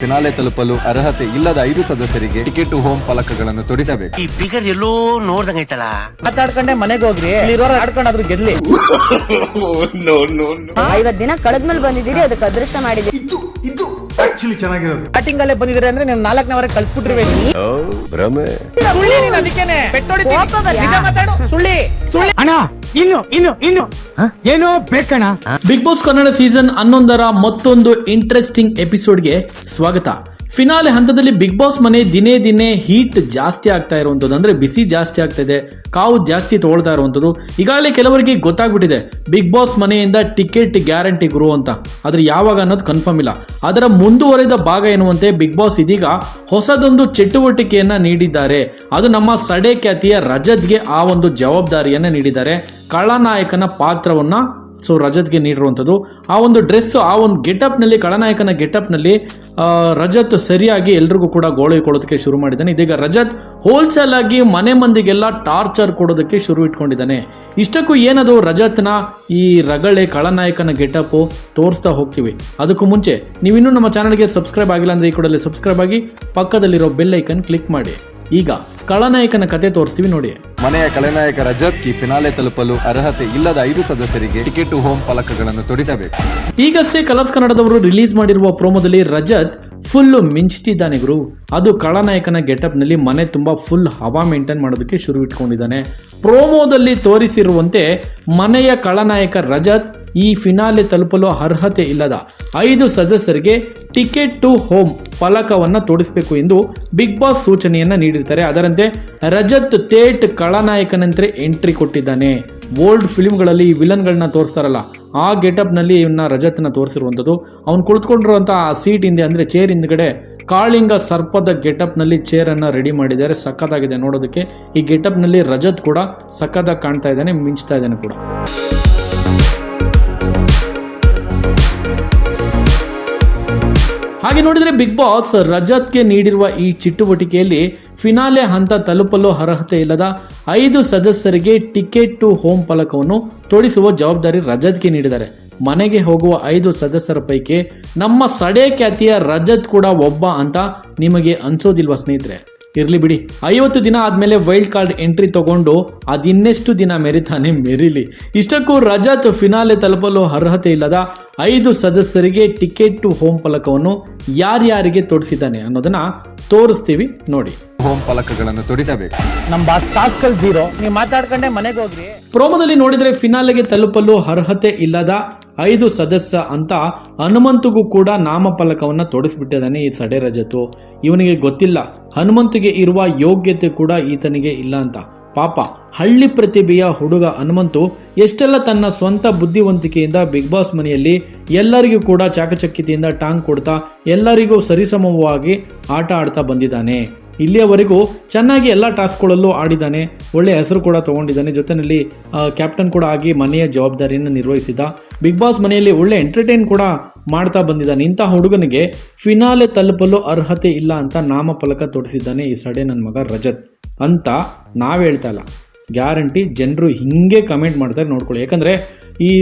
Finale ತಲುಪಲು ಅರ್ಹತೆ ಇಲ್ಲದ ಐದು ಸದಸ್ಯರಿಗೆ ಟಿಕೆಟ್ ಟು ಹೋಮ್ ಫಲಕಗಳನ್ನು ತೊಡಿಸಬೇಕು. ಈ ಫಿಗರ್ ಎಲ್ಲೋ ನೋಡ್ದಂಗೈತಲ್ಲ ಮಾತಾಡ್ಕೊಂಡೆ ಮನೆಗೆ ಹೋಗ್ರಿ. ಇಲ್ಲಿರೋರು ಆಡ್ಕೊಂಡಾದ್ರು ಗೆದ್ಲಿ. ಐವತ್ ದಿನ ಕಳೆದ್ಮೇಲೆ ಬಂದಿದ್ದೀರಿ ಅದಕ್ಕೆ ಅದೃಷ್ಟ ಮಾಡಿದ್ದೀರಿ. ಸ್ಟಾರ್ಟಿಂಗ್ ಅಲ್ಲೇ ಬಂದಿದ್ರೆ ಅಂದ್ರೆ ನೀವು ನಾಲ್ಕನೇವರೆಗೆ ಕಳ್ಸ್ಬಿಟ್ಟಿರ್ಬೇಕು ಸುಳ್ಳಿ ನೀನು ಅದಕ್ಕೇನೆ. ಪೆಟ್ಟೋಡಿ ಕೋಪ ಬರ್ತಾ? ನಿಜ ಮಾತಾಡು. ಸುಳ್ಳಿ ಸುಳ್ಳಿ. ಅಣ್ಣ ಇನ್ನು ಇನ್ನು ಇನ್ನು. ಏನೋ ಬೇಕಣ ಬಿಗ್ ಬಾಸ್ ಕನ್ನಡ ಸೀಸನ್ ಹನ್ನೊಂದರ ಮತ್ತೊಂದು ಇಂಟ್ರೆಸ್ಟಿಂಗ್ ಎಪಿಸೋಡ್ಗೆ ಸ್ವಾಗತ. ಫಿನಾಲೆ ಹಂತದಲ್ಲಿ ಬಿಗ್ ಬಾಸ್ ಮನೆ ದಿನೇ ದಿನೇ ಹೀಟ್ ಜಾಸ್ತಿ ಆಗ್ತಾ ಇರುವಂಥದ್ದು ಅಂದರೆ ಬಿಸಿ ಜಾಸ್ತಿ ಆಗ್ತಾ ಇದೆ ಕಾವು ಜಾಸ್ತಿ ತಗೊಳ್ತಾ ಇರುವಂಥದ್ದು. ಈಗಾಗಲೇ ಕೆಲವರಿಗೆ ಗೊತ್ತಾಗ್ಬಿಟ್ಟಿದೆ ಬಿಗ್ ಬಾಸ್ ಮನೆಯಿಂದ ಟಿಕೆಟ್ ಗ್ಯಾರಂಟಿ ಗುರು ಅಂತ. ಆದ್ರೆ ಯಾವಾಗ ಅನ್ನೋದು ಕನ್ಫರ್ಮ್ ಇಲ್ಲ. ಅದರ ಮುಂದುವರೆದ ಭಾಗ ಎನ್ನುವಂತೆ ಬಿಗ್ ಬಾಸ್ ಇದೀಗ ಹೊಸದೊಂದು ಚಟುವಟಿಕೆಯನ್ನ ನೀಡಿದ್ದಾರೆ. ಅದು ನಮ್ಮ ಸಡೆ ಖ್ಯಾತಿಯ ರಜತ್ಗೆ ಆ ಒಂದು ಜವಾಬ್ದಾರಿಯನ್ನ ನೀಡಿದ್ದಾರೆ. ಖಳನಾಯಕನ ಪಾತ್ರವನ್ನ ಸೊ ರಜತ್ಗೆ ನೀಡಿರುವಂಥದ್ದು. ಆ ಒಂದು ಡ್ರೆಸ್, ಆ ಒಂದು ಗೆಟಪ್ನಲ್ಲಿ ಖಳನಾಯಕನ ಗೆಟಪ್ನಲ್ಲಿ ರಜತ್ ಸರಿಯಾಗಿ ಎಲ್ರಿಗೂ ಕೂಡ ಗೋಳು ಕೊಡೋದಕ್ಕೆ ಶುರು ಮಾಡಿದ್ದಾನೆ. ಇದೀಗ ರಜತ್ ಹೋಲ್ಸೇಲ್ ಆಗಿ ಮನೆ ಮಂದಿಗೆಲ್ಲ ಟಾರ್ಚರ್ ಕೊಡೋದಕ್ಕೆ ಶುರು ಇಟ್ಕೊಂಡಿದ್ದಾನೆ. ಇಷ್ಟಕ್ಕೂ ಏನದು ರಜತ್ನ ಈ ರಗಳೆ ಖಳನಾಯಕನ ಗೆಟಪ್ಪು ತೋರಿಸ್ತಾ ಹೋಗ್ತೀವಿ. ಅದಕ್ಕೂ ಮುಂಚೆ ನೀವಿನ್ನೂ ನಮ್ಮ ಚಾನಲ್ಗೆ ಸಬ್ಸ್ಕ್ರೈಬ್ ಆಗಿಲ್ಲ ಅಂದರೆ ಈ ಕೂಡಲೇ ಸಬ್ಸ್ಕ್ರೈಬ್ ಆಗಿ ಪಕ್ಕದಲ್ಲಿರೋ ಬೆಲ್ ಐಕನ್ ಕ್ಲಿಕ್ ಮಾಡಿ. ಈಗ ಕಳನಾಯಕನ ಕತೆ ತೋರಿಸ್ತೀವಿ ನೋಡಿ. ಮನೆಯ ಕಳನಾಯಕ ರಜತ್ ಕಿ ಫಿನಾಲೆ ತಲುಪಲು ಅರ್ಹತೆ ಇಲ್ಲದ ಐದು ಸದಸ್ಯರಿಗೆ ಟಿಕೆಟ್ ಟು ಹೋಮ್ ಫಲಕಗಳನ್ನು ತೊಡಿಸಬೇಕು. ಈಗಷ್ಟೇ ಕಲರ್ಸ್ ಕನ್ನಡದವರು ರಿಲೀಸ್ ಮಾಡಿರುವ ಪ್ರೋಮೋದಲ್ಲಿ ರಜತ್ ಫುಲ್ ಮಿಂಚ್ತಿದ್ದಾನೆ ಗುರು. ಅದು ಖಳನಾಯಕನ ಗೆಟಪ್ನಲ್ಲಿ ಮನೆ ತುಂಬಾ ಫುಲ್ ಹವಾ ಮೇಂಟೈನ್ ಮಾಡೋದಕ್ಕೆ ಶುರು ಇಟ್ಕೊಂಡಿದ್ದಾನೆ ಪ್ರೋಮೋದಲ್ಲಿ ತೋರಿಸಿರುವಂತೆ ಮನೆಯ ಕಳನಾಯಕ ರಜತ್ ಈ ಫಿನಾಲೆ ತಲುಪಲು ಅರ್ಹತೆ ಇಲ್ಲದ ಐದು ಸದಸ್ಯರಿಗೆ ಟಿಕೆಟ್ ಟು ಹೋಮ್ ಫಲಕವನ್ನ ತೋರಿಸಬೇಕು ಎಂದು ಬಿಗ್ ಬಾಸ್ ಸೂಚನೆಯನ್ನ ನೀಡಿರ್ತಾರೆ. ಅದರಂತೆ ರಜತ್ ತೇಟ್ ಕಳನಾಯಕನಂತೆ ಎಂಟ್ರಿ ಕೊಟ್ಟಿದ್ದಾನೆ. ಓಲ್ಡ್ ಫಿಲ್ಮ್ಗಳಲ್ಲಿ ಈ ವಿಲನ್ಗಳನ್ನ ತೋರಿಸ್ತಾರಲ್ಲ, ಆ ಗೆಟಪ್ನಲ್ಲಿ ಇವನ್ನ ರಜತ್ನ ತೋರಿಸಿರುವಂಥದ್ದು. ಅವ್ನು ಕುಳಿತುಕೊಂಡಿರುವಂಥ ಆ ಸೀಟ್ ಹಿಂದೆ ಅಂದರೆ ಚೇರ್ ಹಿಂದ್ಗಡೆ ಕಾಳಿಂಗ ಸರ್ಪದ ಗೆಟಪ್ನಲ್ಲಿ ಚೇರನ್ನು ರೆಡಿ ಮಾಡಿದ್ದಾರೆ. ಸಖತ್ತಾಗಿದೆ ನೋಡೋದಕ್ಕೆ. ಈ ಗೆಟಪ್ನಲ್ಲಿ ರಜತ್ ಕೂಡ ಸಕ್ಕತ್ತಾಗಿ ಕಾಣ್ತಾ ಇದ್ದಾನೆ, ಮಿಂಚ್ತಾ ಇದ್ದಾನೆ ಕೂಡ. ಹಾಗೆ ನೋಡಿದ್ರೆ ಬಿಗ್ ಬಾಸ್ ರಜತ್ಗೆ ನೀಡಿರುವ ಈ ಚಿಟುವಟಿಕೆಯಲ್ಲಿ ಫಿನಾಲೆ ಹಂತ ತಲುಪಲು ಅರ್ಹತೆ ಇಲ್ಲದ ಐದು ಸದಸ್ಯರಿಗೆ ಟಿಕೆಟ್ ಟು ಹೋಮ್ ಫಲಕವನ್ನು ತೊಡಿಸುವ ಜವಾಬ್ದಾರಿ ರಜತ್ಗೆ ನೀಡಿದ್ದಾರೆ. ಮನೆಗೆ ಹೋಗುವ ಐದು ಸದಸ್ಯರ ಪೈಕಿ ನಮ್ಮ ಸಡೆ ಖ್ಯಾತಿಯ ರಜತ್ ಕೂಡ ಒಬ್ಬ ಅಂತ ನಿಮಗೆ ಅನ್ಸೋದಿಲ್ವಾ ಸ್ನೇಹಿತರೆ? ಇರ್ಲಿ ಬಿಡಿ. ಐವತ್ತು ದಿನ ಆದಮೇಲೆ ವೈಲ್ಡ್ ಕಾರ್ಡ್ ಎಂಟ್ರಿ ತಗೊಂಡು ಅದಿನ್ನೆಷ್ಟು ದಿನ ಮೆರಿತಾನೆ ಮೆರಿಲಿ. ಇಷ್ಟಕ್ಕೂ ರಜತ್ ಫಿನಾಲೆ ತಲುಪಲು ಅರ್ಹತೆ ಇಲ್ಲದ ಐದು ಸದಸ್ಯರಿಗೆ ಟಿಕೆಟ್ ಟು ಹೋಮ್ ಫಲಕವನ್ನು ಯಾರ್ಯಾರಿಗೆ ತೋರಿಸಿದ್ದಾನೆ ಅನ್ನೋದನ್ನ ತೋರಿಸ್ತೀವಿ ನೋಡಿ. ಹೋಮ್ ಫಲಕಗಳನ್ನು ತೊಡಿಸಬೇಕು ನಮ್ಮ ಬಾಸ್ ಟಾಸ್ಕಲ್ ಝೀರೋ ನೀವು ಮಾತಾಡ್ಕೊಂಡೆ ಮನೆಗೆ ಹೋಗ್ರಿ. ಪ್ರೋಮೋದಲ್ಲಿ ನೋಡಿದ್ರೆ ಫಿನಾಲೆಗೆ ತಲುಪಲು ಅರ್ಹತೆ ಇಲ್ಲದ ಐದು ಸದಸ್ಯ ಅಂತ ಹನುಮಂತಗೂ ಕೂಡ ನಾಮಫಲಕವನ್ನು ತೋಡಿಸ್ಬಿಟ್ಟಿದ್ದಾನೆ ಈ ಸಡೆ ರಜತು ಇವನಿಗೆ ಗೊತ್ತಿಲ್ಲ. ಹನುಮಂತಿಗೆ ಇರುವ ಯೋಗ್ಯತೆ ಕೂಡ ಈತನಿಗೆ ಇಲ್ಲ ಅಂತ. ಪಾಪ ಹಳ್ಳಿ ಪ್ರತಿಭೆಯ ಹುಡುಗ ಹನುಮಂತು ಎಷ್ಟೆಲ್ಲ ತನ್ನ ಸ್ವಂತ ಬುದ್ಧಿವಂತಿಕೆಯಿಂದ ಬಿಗ್ ಬಾಸ್ ಮನೆಯಲ್ಲಿ ಎಲ್ಲರಿಗೂ ಕೂಡ ಚಾಕಚಕ್ಯತೆಯಿಂದ ಟಾಂಗ್ ಕೊಡ್ತಾ ಎಲ್ಲರಿಗೂ ಸರಿಸಮವಾಗಿ ಆಟ ಆಡ್ತಾ ಬಂದಿದ್ದಾನೆ. ಇಲ್ಲಿಯವರೆಗೂ ಚೆನ್ನಾಗಿ ಎಲ್ಲ ಟಾಸ್ಕ್ಗಳಲ್ಲೂ ಆಡಿದ್ದಾನೆ. ಒಳ್ಳೆಯ ಹೆಸರು ಕೂಡ ತಗೊಂಡಿದ್ದಾನೆ. ಜೊತೆಯಲ್ಲಿ ಕ್ಯಾಪ್ಟನ್ ಕೂಡ ಆಗಿ ಮನೆಯ ಜವಾಬ್ದಾರಿಯನ್ನು ನಿರ್ವಹಿಸಿದ ಬಿಗ್ ಬಾಸ್ ಮನೆಯಲ್ಲಿ ಒಳ್ಳೆ ಎಂಟರ್ಟೈನ್ ಕೂಡ ಮಾಡ್ತಾ ಬಂದಿದ್ದಾನೆ. ಇಂಥ ಹುಡುಗನಿಗೆ ಫಿನಾಲೆ ತಲುಪಲು ಅರ್ಹತೆ ಇಲ್ಲ ಅಂತ ನಾಮಫಲಕ ತೋರಿಸಿದ್ದಾನೆ ಈ ಸಡೆ ನನ್ನ ಮಗ ರಜತ್. ಅಂತ ನಾವು ಹೇಳ್ತಾ ಇಲ್ಲ. ಗ್ಯಾರಂಟಿ ಜನರು ಹಿಂಗೆ ಕಮೆಂಟ್ ಮಾಡ್ತಾರೆ ನೋಡ್ಕೊಳ್ಳಿ. ಯಾಕಂದರೆ ಈ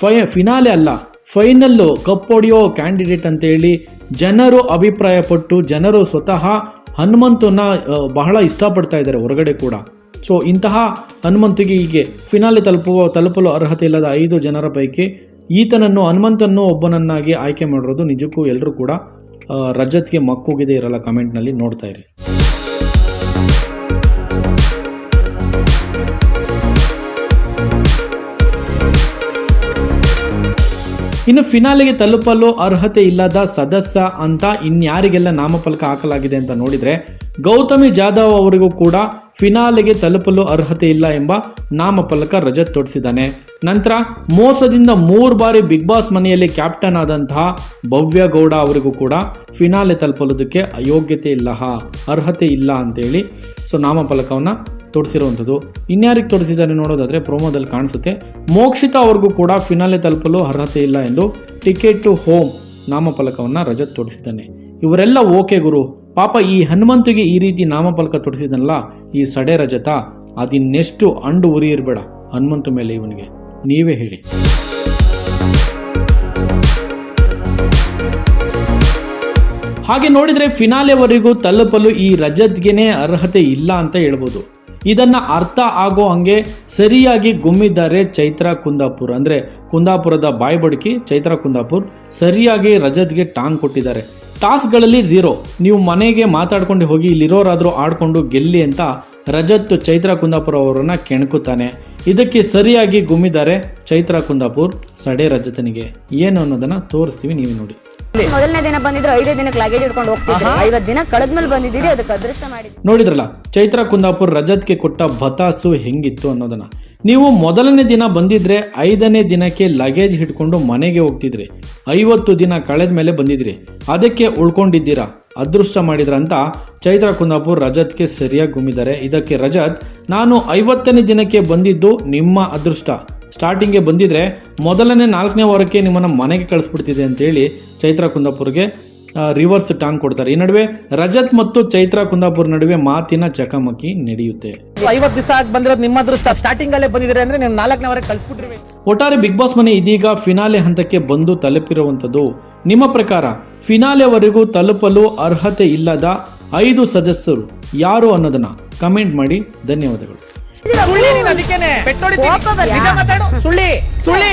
ಫೈ ಫಿನಾಲೆ ಅಲ್ಲ ಫೈನಲ್ಲು ಕಪ್ ಹೊಡೆಯೋ ಕ್ಯಾಂಡಿಡೇಟ್ ಅಂತೇಳಿ ಜನರು ಅಭಿಪ್ರಾಯಪಟ್ಟು, ಜನರು ಸ್ವತಃ ಹನುಮಂತನ ಬಹಳ ಇಷ್ಟಪಡ್ತಾ ಇದ್ದಾರೆ ಹೊರಗಡೆ ಕೂಡ. ಸೊ ಇಂತಹ ಹನುಮಂತಿಗೆ ಹೀಗೆ ಫಿನಾಲೆ ತಲುಪುವ, ತಲುಪಲು ಅರ್ಹತೆ ಇಲ್ಲದ ಐದು ಜನರ ಪೈಕಿ ಈತನನ್ನು ಹನುಮಂತನ್ನು ಒಬ್ಬನನ್ನಾಗಿ ಆಯ್ಕೆ ಮಾಡಿರೋದು ನಿಜಕ್ಕೂ ಎಲ್ಲರೂ ಕೂಡ ರಜತ್ಗೆ ಮಕ್ಕೋಗಿದೆ ಇರಲ್ಲ ಕಮೆಂಟ್ನಲ್ಲಿ ನೋಡ್ತಾ ಇರಿ. ಇನ್ನು ಫಿನಾಲೆಗೆ ತಲುಪಲು ಅರ್ಹತೆ ಇಲ್ಲದ ಸದಸ್ಯ ಅಂತ ಇನ್ಯಾರಿಗೆಲ್ಲ ನಾಮಫಲಕ ಹಾಕಲಾಗಿದೆ ಅಂತ ನೋಡಿದ್ರೆ, ಗೌತಮಿ ಜಾಧವ್ ಅವರಿಗೂ ಕೂಡ ಫಿನಾಲೆಗೆ ತಲುಪಲು ಅರ್ಹತೆ ಇಲ್ಲ ಎಂಬ ನಾಮಫಲಕ ರಜತ್ ತೊಡಿಸಿದ್ದಾನೆ. ನಂತರ ಮೋಸದಿಂದ ಮೂರು ಬಾರಿ ಬಿಗ್ ಬಾಸ್ ಮನೆಯಲ್ಲಿ ಕ್ಯಾಪ್ಟನ್ ಆದಂತಹ ಭವ್ಯ ಗೌಡ ಅವರಿಗೂ ಕೂಡ ಫಿನಾಲೆ ತಲುಪಲೋದಕ್ಕೆ ಅಯೋಗ್ಯತೆ ಇಲ್ಲ. ಅರ್ಹತೆ ಇಲ್ಲ ಅಂತೇಳಿ ಸೊ ನಾಮಫಲಕವನ್ನು ತೋರಿಸಿರುವಂಥದ್ದು ಇನ್ಯಾರಿಗೆ ತೋರಿಸಿದ್ದಾರೆ ನೋಡೋದಾದರೆ ಪ್ರೋಮೋದಲ್ಲಿ ಕಾಣಿಸುತ್ತೆ. ಮೋಕ್ಷಿತ ಅವ್ರಿಗೂ ಕೂಡ ಫಿನಾಲೆ ತಲುಪಲು ಅರ್ಹತೆ ಇಲ್ಲ ಎಂದು ಟಿಕೆಟ್ ಟು ಹೋಮ್ ನಾಮಫಲಕವನ್ನು ರಜತ್ ತೋರಿಸಿದ್ದಾನೆ ಇವರೆಲ್ಲ ಓಕೆ ಗುರು. ಪಾಪ ಈ ಹನುಮಂತಿಗೆ ಈ ರೀತಿ ನಾಮಫಲಕ ತೊಡಿಸಿದನಲ್ಲ, ಈ ಸಡೆ ರಜತ, ಅದಿನ್ನೆಷ್ಟು ಅಂಡು ಉರಿ ಇರಬೇಡ, ಹನುಮಂತ ಮೇಲೆ ಇವನಿಗೆ. ನೀವೇ ಹೇಳಿ. ಹಾಗೆ ನೋಡಿದ್ರೆ ಫಿನಾಲೆವರೆಗೂ ತಲುಪಲು ಈ ರಜತ್ಗೆನೇ ಅರ್ಹತೆ ಇಲ್ಲ ಅಂತ ಹೇಳ್ಬೋದು. ಇದನ್ನ ಅರ್ಥ ಆಗೋ ಹಂಗೆ ಸರಿಯಾಗಿ ಗುಮ್ಮಿದ್ದಾರೆ ಚೈತ್ರ ಕುಂದಾಪುರ್. ಅಂದ್ರೆ ಕುಂದಾಪುರದ ಬಾಯ್ಬಡ್ಕಿ ಚೈತ್ರ ಕುಂದಾಪುರ್ ಸರಿಯಾಗಿ ರಜತ್ಗೆ ಟಾಂಗ್ ಕೊಟ್ಟಿದ್ದಾರೆ. ಟಾಸ್ಗಳಲ್ಲಿ ಝೀರೋ. ನೀವು ಮನೆಗೆ ಮಾತಾಡ್ಕೊಂಡು ಹೋಗಿ ಇಲ್ಲಿರೋರಾದರೂ ಆಡ್ಕೊಂಡು ಗೆಲ್ಲಿ ಅಂತ ರಜತ್ ಚೈತ್ರ ಕುಂದಾಪುರ ಅವರನ್ನು ಕೆಣಕುತ್ತಾನೆ. ಇದಕ್ಕೆ ಸರಿಯಾಗಿ ಗುಮ್ಮಿದ್ದಾರೆ ಚೈತ್ರ ಕುಂದಾಪುರ್. ಸಡೆ ರಜತನಿಗೆ ಏನು ಅನ್ನೋದನ್ನ ತೋರಿಸ್ತೀವಿ ನೀವು ನೋಡಿ. ಮೊದಲನೇ ದಿನ ಬಂದಿದ್ರು ಐದೇ ದಿನಕ್ಕೆ ಲಗೇಜ್ ಹಿಡ್ಕೊಂಡು ಹೋಗ್ತಿದ್ರು. ಐವತ್ತು ದಿನ ಕಳೆದ್ಮೇಲೆ ಬಂದಿದ್ದೀರಿ ಅದಕ್ಕೆ ಅದೃಷ್ಟ ಮಾಡಿ ನೋಡಿದ್ರಲ್ಲ ಚೈತ್ರ ಕುಂದಾಪುರ್ ರಜತ್ಗೆ ಕೊಟ್ಟ ಬತಾಸು ಹೆಂಗಿತ್ತು ಅನ್ನೋದನ್ನ. ನೀವು ಮೊದಲನೇ ದಿನ ಬಂದಿದ್ರೆ ಐದನೇ ದಿನಕ್ಕೆ ಲಗೇಜ್ ಹಿಡ್ಕೊಂಡು ಮನೆಗೆ ಹೋಗ್ತಿದ್ರಿ. ಐವತ್ತು ದಿನ ಕಳೆದ ಮೇಲೆ ಬಂದಿದ್ರಿ. ಅದಕ್ಕೆ ಉಳ್ಕೊಂಡಿದ್ದೀರಾ? ಅದೃಷ್ಟ ಮಾಡಿದ್ರ ಅಂತ ಚೈತ್ರ ಕುಂದಾಪುರ್ ರಜತ್ಗೆ ಸರಿಯಾಗಿ ಗುಮ್ಮಿದ್ದಾರೆ ಇದಕ್ಕೆ ರಜತ್, ನಾನು ಐವತ್ತನೇ ದಿನಕ್ಕೆ ಬಂದಿದ್ದು ನಿಮ್ಮ ಅದೃಷ್ಟ. ಸ್ಟಾರ್ಟಿಂಗ್ಗೆ ಬಂದಿದ್ರೆ ಮೊದಲನೇ ನಾಲ್ಕನೇ ವಾರಕ್ಕೆ ನಿಮ್ಮನ್ನು ಮನೆಗೆ ಕಳಿಸ್ಬಿಡ್ತಿದೆ ಅಂತೇಳಿ ಚೈತ್ರ ಕುಂದಾಪುರ್ಗೆ ರಿವರ್ಸ್ ಟಾಂಗ್ ಕೊಡ್ತಾರೆ. ಈ ನಡುವೆ ರಜತ್ ಮತ್ತು ಚೈತ್ರ ಕುಂದಾಪುರ್ ನಡುವೆ ಮಾತಿನ ಚಕಮಕಿ ನಡೆಯುತ್ತೆ. ಐವತ್ತು ದಿವಸ ಆಗಿ ಬಂದಿರೋದು ನಿಮ್ಮ ಅದೃಷ್ಟ. ಸ್ಟಾರ್ಟಿಂಗ್ ಅಲ್ಲೇ ಬಂದಿದ್ರೆ ಅಂದ್ರೆ ನೀವು ನಾಲ್ಕನೇವರೆಗೆ ಕಳಿಸ್ಬಿಟ್ರಿ ಒಟ್ಟಾರೆ ಬಿಗ್ ಬಾಸ್ ಮನೆ ಇದೀಗ ಫಿನಾಲೆ ಹಂತಕ್ಕೆ ಬಂದು ತಲುಪಿರುವಂಥದ್ದು. ನಿಮ್ಮ ಪ್ರಕಾರ ಫಿನಾಲೆವರೆಗೂ ತಲುಪಲು ಅರ್ಹತೆ ಇಲ್ಲದ ಐದು ಸದಸ್ಯರು ಯಾರು ಅನ್ನೋದನ್ನ ಕಮೆಂಟ್ ಮಾಡಿ. ಧನ್ಯವಾದಗಳು. ಸುಳ್ಳಿ